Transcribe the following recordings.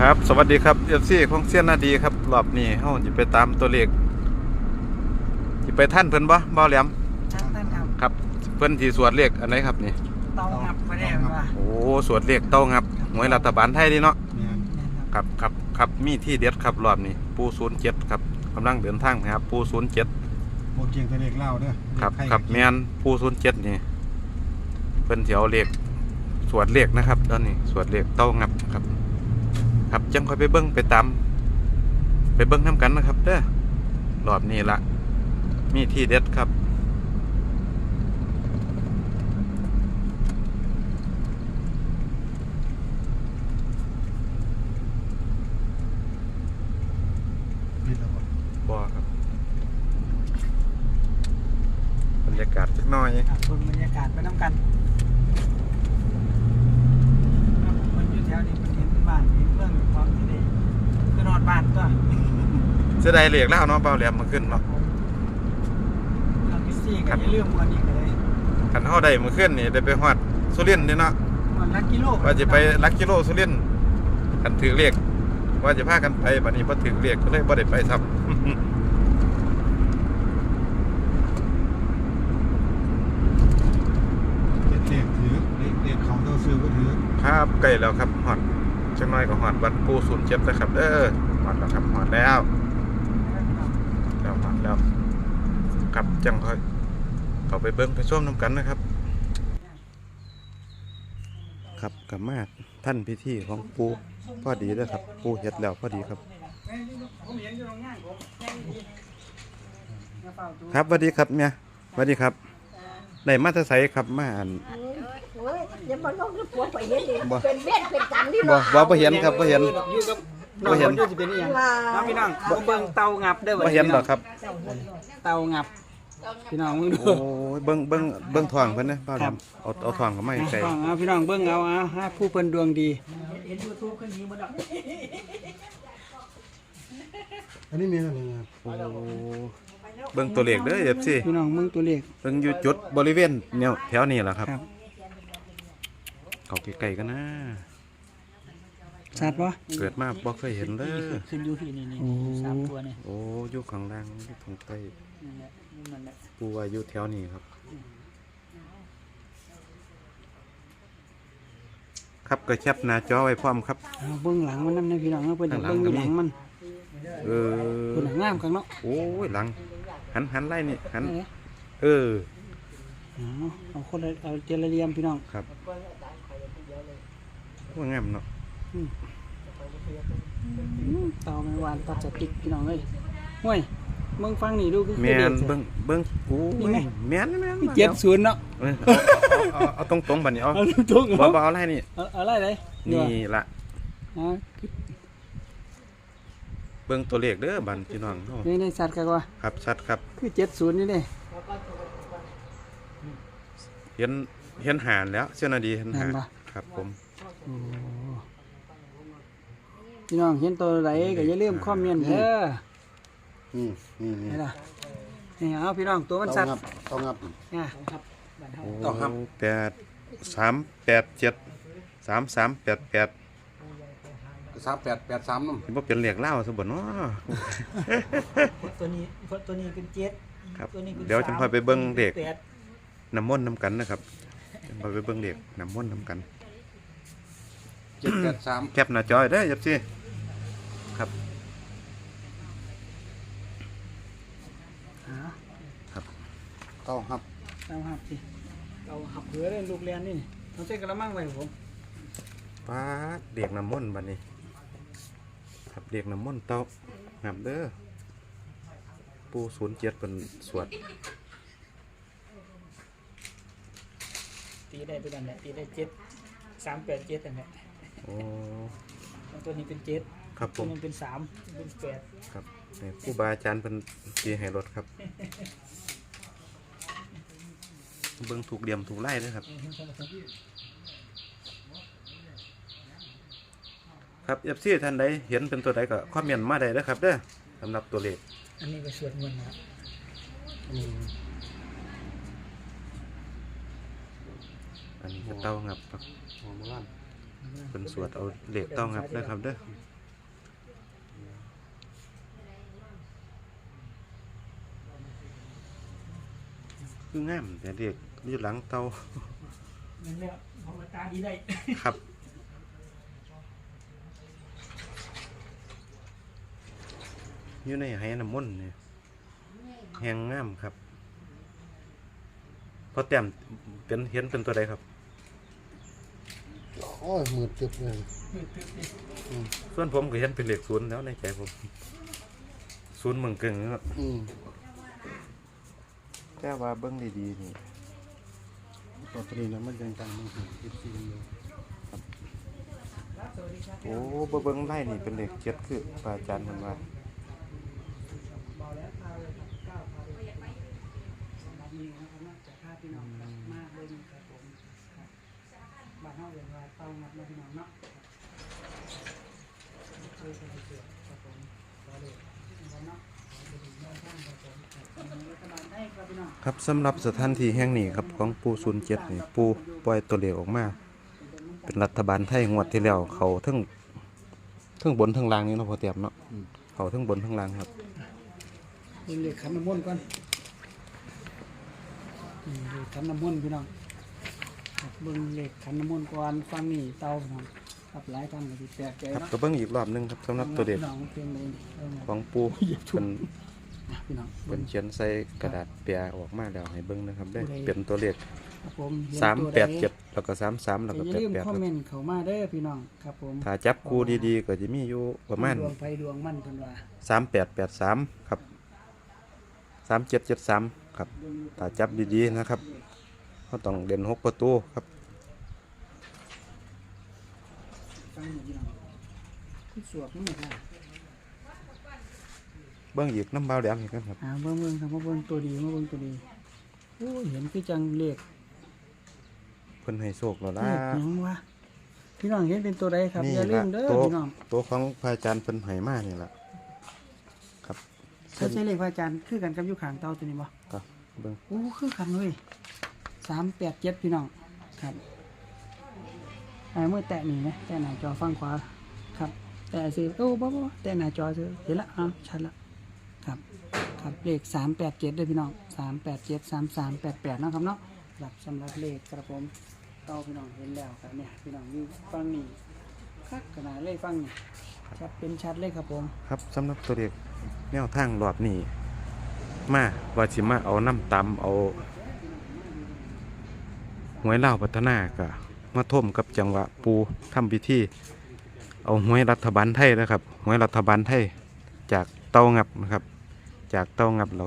ครับ สวัสดีครับเอฟซีของเซียนนาดีครับรอบนี้เฮาจะไปตามตัวเลขจะไปท่านเพิ่นบ่บ่แหลมท่านท่านครับครับ เพิ่นที่สวดเลขอันไหนครับนี่เตางับไปได้ว่าโอ้สวดเลขเต้างับหวยรัฐบาลไทยดีเนาะแม่นครับครับครับมีที่เด็ดครับรอบนี้ปู07ครับกำลังเดินทางไปครับปู07โบเกียงทะเลกเล่าเด้อครับใครครับแม่นปู07นี่เพิ่นสิเอาเลขสวดเลขนะครับตอนนี้สวดเลขเต้างับครับ ครับจังค่อยไปเบิ่งไปตามไปเบิ่งนํกันนะครับเด้อรอบนี้ละมีที่เด็ดครับบ่บ่ครับบรรยากาศจักหน่อยครับชมบรรยากาศไปน้ำกันครับมันอยู่แถวนี้มันเห็นบ้านเห็นเมืองพร้อมที่นี่ คือนอนบ้านก็เสียดายเหลียกแล้วเนาะเบาแหลมมาขึ้นเนาะเราพิซี่ครักับนอย่าลืมวันนี้ก็เลยคันเฮาได้มาขึ้นนี่ได้ไปฮอดสุรินทร์นี่เนาะวันละกิโลว่าจะไปลักกิโลสุรินทร์คันถือเลขว่าจะพากันไปบัดนี้บ่ถือเลขก็เลยบ่ได้ไปซ้ำเด็กเด็กถือเด็กเด็กเขาเจ้าซื้อก็ถือ ครับใกล้แล้วครับฮอดจังน้อยก็ฮอดวัดปู07แล้วครับเด้อฮ อดแล้วครับฮอดแล้วแล้วฮอดแล้วครับจังค่อยเข้าไปเบิ่งไปชมนํกันนะครับ ครับกับมาท่านพิธีของปูพอดีเด้อครับ ปูเฮ็ดแล้วพอดีครับผมเห็นอยู่ตรงงานผมแจ้งดีกระเป๋าตู้ครับสวัสดีครับเมียสวัสดีครับได้มาแตะไสครับมาอ่านโอ้ยอย่ามาลงกับผัวไปเห็นดิบ่เป็นเวทเป็นกรรมที่บ่เนาะบ่บ่เห็นครับบ่เห็น อยู่กับบ่เห็นองจะเป็นอหยังน้องพี่น้องผมเบิ่งเตางับเด้อบ่เห็นหรอกครับ เตางับ พี่น้องมึงดู โอ้ยเบิ่งเบิ่งเบิ่งทองเพิ่นนะป้าครับ ดำเอาเอาทองเข้ามาให้ใส่ฟังเอาพี่น้องเบิ่งเอาเอาฮะผู้เพิ่นดวงดีเห็นยูทูบขึ้นนี้บ่ดอกอันนี้มีอะไรนะโอ้เบิ่งตัวเลขเด้อ FC พี่น้องมึงตัวเลข เบิ่งอยู่จุดบริเวณแนวแถวนี้ล่ะครับ ครับ เข้าใกล้ๆกันนะ ชัดปะ เกิดมาบ่เคยเห็นเด้อ ขึ้นอยู่ที่นี่นี่โอ้ สามตัวนี่โอ้อยู่ข้างล่างอยู่ทางใต้นั่นแหละนั่นแหละปูว่าอยู่แถวนี้ครับ ครับก็แคปหน้าจอไว้พร้อมครับ เอาเบิ่งหลังมันนำนะพี่น้องเอาเพิ่นอยากเบิ่งอยู่หลังมันเออเพิ่นน่ะงามคักเนาะโอ้ยหลัง หันหันไล่นี่หันเอาเลยเออ เอาเอาคนละเอาเจรเรียมพี่น้องครับว่างามเนาะอืม เตาไม่หวานตัดสติกพี่น้องเอ้ยห่วยมึงฟังนี่ดูคือแมคือเด็นดเบิ้งเบิ้งโอ้นี่ยไหมแมนแมนเจ็ดศูนย์เนาะเออเอาเอาเอาเอาตรงตรงๆบัดนี้เอาเอาทุกบ่เอาบ่เอาอะไรนี่ เอาอะไรเลยนี่ละอ่าเบิ้งตัวเลขเด้อบัดพี่น้องเฮานี่ในสัตว์กันว่าครับชัดครับ คือเจ็ดศูนย์นี่เด้เห็นเห็นหานแล้วเส้นนาดีเห็นหานเห็นปะครับผม โอ้ พี่น้องเห็นตัวไหนก็อย่าลืมคอมเมนต์เด้อนี่นี่นี่นี่ล่ะนี่เอาพี่น้องตัวมันสัตว์งับต้องงับเนี่ยโอ้ต่อครับ แปดสามแปดเจ็ดสามสามแปดแปดสามแปดแปดสามน้เห็นบ่เป็นเลขเล่าวซะบ่เนาะตัวนี้ตัวนี้เป็นเจ็ดครับ ตัวนี้เป็นเดี๋ยวจังค่อยไปเบิ่งเลขแปดน้ำมนต์น้ำกันนะครับจังค่อยไปเบิ่งเลขน้ำมนต์น้ำกันำเจ็ดแปดสามแคปหน้าจอยได้อยับสิ ครับอ่าเต้าหับตามหับสิเอาหับเหือเล่นลูกเรียนนี่เอาใส่กระมังไว้ครับผมป้าดเด็กน้ำมนต์บัดนี้ครับเด็กน้ำมนต์เต้าหับเด้อปูศูนย์เจ็ดเป็นสวดตีได้ตัวนั้นแหละตีได้เจ็ดสามแปดเจ็ดนั่นแหละโอ้แล้วตัวนี้เป็นเจ็ด ครับผตัวมนี้เป็นสามเป็นแปดครับนี่ครูบาอาจารย์เป็นตีให้รถครับ เบิ่งถูกเดียมถูกไล่ด้วยครับ ครับเอฟซีท่านใดเห็นเป็นตัวใดก็คอมเมนต์มาได้นะครับเด้อสำหรับตัวเลขอันนี้ก็สวดมนต์นะครับอันนี้ก็เต้างับครับหัวมาล้านเป็นสวดเอาเหล็กต้องครับนะครับเด้อ คืองามแต่เด็กอยู่หลังเตานั่นแหละเพราะว่าตาดีได้ครับอยู่ในไหน้ำมนต์เนี่ยแหงงามครับพอแต้มเป็นเห็นเป็นตัวใดครับโอ้ยมืดตึบเลยส่วนผมก็เห็นเป็นเลขศูนย์แล้วในใจผมศูนย์เมืองเก่งครับอืม แต่ว่าเบิ้งดีๆนี่ตอนนี้นะมันยังตังมันถึงสิบสี่อยู่โอ้บ่เบิ้งไล่นี่เป็นเลขเจ็ดคือพระอาจารย์มันว่าเบาแล้วพาเลยครับก้าวพาเลยสำหรับนี้นะครับนอกจากภาพพี่น้องครับมากเลยครับผมครับบ้านเฮาเรียนว่าเต้างัดมาพี่น้องเนาะ ครับพี่น้องครับสำหรับสถานที่แห่งนี้ครับของปูศูนย์เจ็ดนี่ปูปล่อยตัวเลขออกมา เป็นรัฐบาลไทยงวดที่แล้วเขาทั้งทั้งบนทั้งล่างนี่เนาะพอเตรียมเนาะเขาทั้งบนทั้งล่างครับเบิ่งเลขขันน้ำมนต์ก่อนนี่เลขขันน้ำมนต์พี่น้องครับเบิ่งเลขขันน้ำมนต์ก่อนฟังนี่เตาพี่น้องครับหลายท่านก็สิแปลกใจครับเนาะก็เบิ้งอีกรอบหนึงครับสำหรับตัวเลขพี่น้องเพียงใดนี่เอามาของปูเป็น นะพี่น้องเป็นเขียนใส่กระดาษแปะออกมาแล้วให้เบิ้งนะครับได้ผู้ใดเป็นตัวเลขครับผมเห็นสามตัวแปดใเจ็ดแล้วก็สามสามแล้วก็อย่าแปดลืมแปดคอมครับเมนต์เข้ามาเด้อพี่น้องครับผมถ้าจับคู่ดีๆ ก็จะมีอยู่ประมาณดวงไฟดวงมันเพิ่นว่าสามแปดแปดสามครับสามเจ็ดเจ็ดสามครับถ้าจับดีๆนะครับก็ต้องเด่นหกประตูครับฟังหน่อยพี่น้องคือสวดนี่ค่ะ เบิ้งอีกน้ำเบาแดงอีกกันครับอ่าเบิ่งเบิ่งครับมาเบิ่งตัวดีมาเบิ่งตัวดีโอ้ยเห็นคือจังเลขเพิ่นให้โชคแล้วเลล่ะขหยังวะพี่น้องเห็นเป็นตัวใดครับอย่าลืล่ะมเด้อตัวพี่น้องตัวของพระอาจารย์เพิ่นให้มานี่ล่ะครับถ้าใช่เลขพระอาจารย์คือกันกับอยู่ข้างเตาตัวนี้บ่ครับเบิ้งโอ้คือกันเลยสามแปดเจ็ดพี่น้องครับอ่าเมื่อแตะนี่นะแตะหน้าจอฝั่งขวาครับ แตะสิโอ้บ่บ่บ่แตะหน้าจอซื้อเห็นละอะชัดละ ครับครับเลขสามแปดเจ็ดด้วยพี่น้องสามแปดเจ็ดสามสามแปดแปดนะครับเนาะหลับสำหรับเลขกระผมเต้าพี่น้องเห็นแล้วครับเนี่ยพี่น้องอยู่ฟังนี่คักขนาดเลยฟังนี่ชัดเป็นชัดเลยครับผม ครับสำหรับตัวเลขแนวทางรอบนี้ มาว่าสิมาเอาน้ำตำเอาหวยเล่าพัฒนาก็มาท่มกับจังหวะปูทำพิธีเอาหวยรัฐบาลไทยนะครับหวยรัฐบาลไทยจาก เต้างับนะครับ จากเต้างับเรา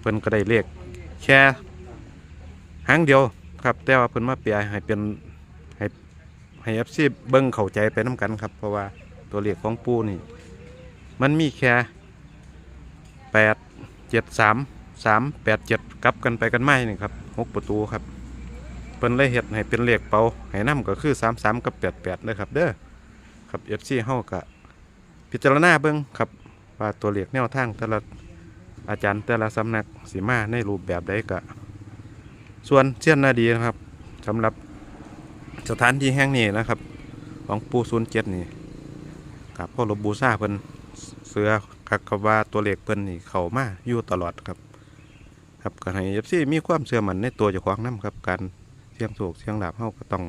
เพิ่นก็ได้เลขแค่หางเดียวครับ แต่ว่าเพิ่นมาเปลี่ยนให้เป็นให้ให้เอฟซีเบิ้งเข้าใจไปน้กันครับ เพราะว่าตัวเลขของปูนี่ มันมีแค่แปดเจ็ดสามสามแปดเจ็ดกลับกันไปกันไม่นี่ครับหกประตูครับเพิ่นเลยเห็ดให้เป็นเลขเป่าให้น้ำก็คือสามสามกับแปดแปดเลยครับเด้อครับเอฟซีเฮากะพิจารณาเบิ้งครับ ว่าตัวเลขแนวทางแต่ละอาจารย์แต่ละสำนักสีมาในรูปแบบใดกะ ส่วนเชียนนาดีนะครับสำหรับสถานที่แห่งนี้นะครับ ของปูศูนย์เจ็ดนี่ครับพ่อหลวงบูซาเพิ่นเสือคักกับว่าตัวเลขเพิ่นนี่เข้ามาอยู่ตลอดครับ ครับก็ให้เอฟซีมีความเชื่อมันในตัวเจ้าของนํครับ การเสี่ยงโชคเสี่ยงหลาภเฮาก็ต้อง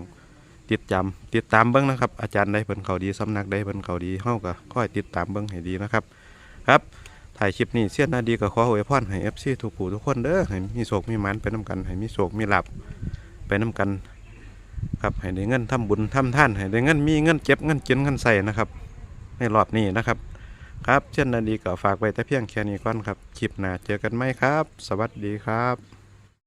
ติดจำติดตามเบิ่งนะครับ อาจารย์ใดเพิ่นเขาดีสำนักใดเพิ่นเขาดีเฮาก็คอยติดตามเบิ่งให้ดีนะครับ ครับถ่ายคลิปนี้เสียนนาดีก็ขออวยพรให้ FC ทุกผู้ทุกคนเด้อให้มีโศกมีหมันไปน้ากันให้มีโศกมีหลับไปน้ากัน ครับให้ได้เงินทำบุญทำท่านให้ได้เงินมีเงินเก็บเงินกินเงินใส่นะครับในรอบนี้นะครับ ครับเช่นนาดีก็ฝากไว้แต่เพียงแค่นี้ก่อนครับคลิปหน้าเจอกันไหมครับ สวัสดีครับ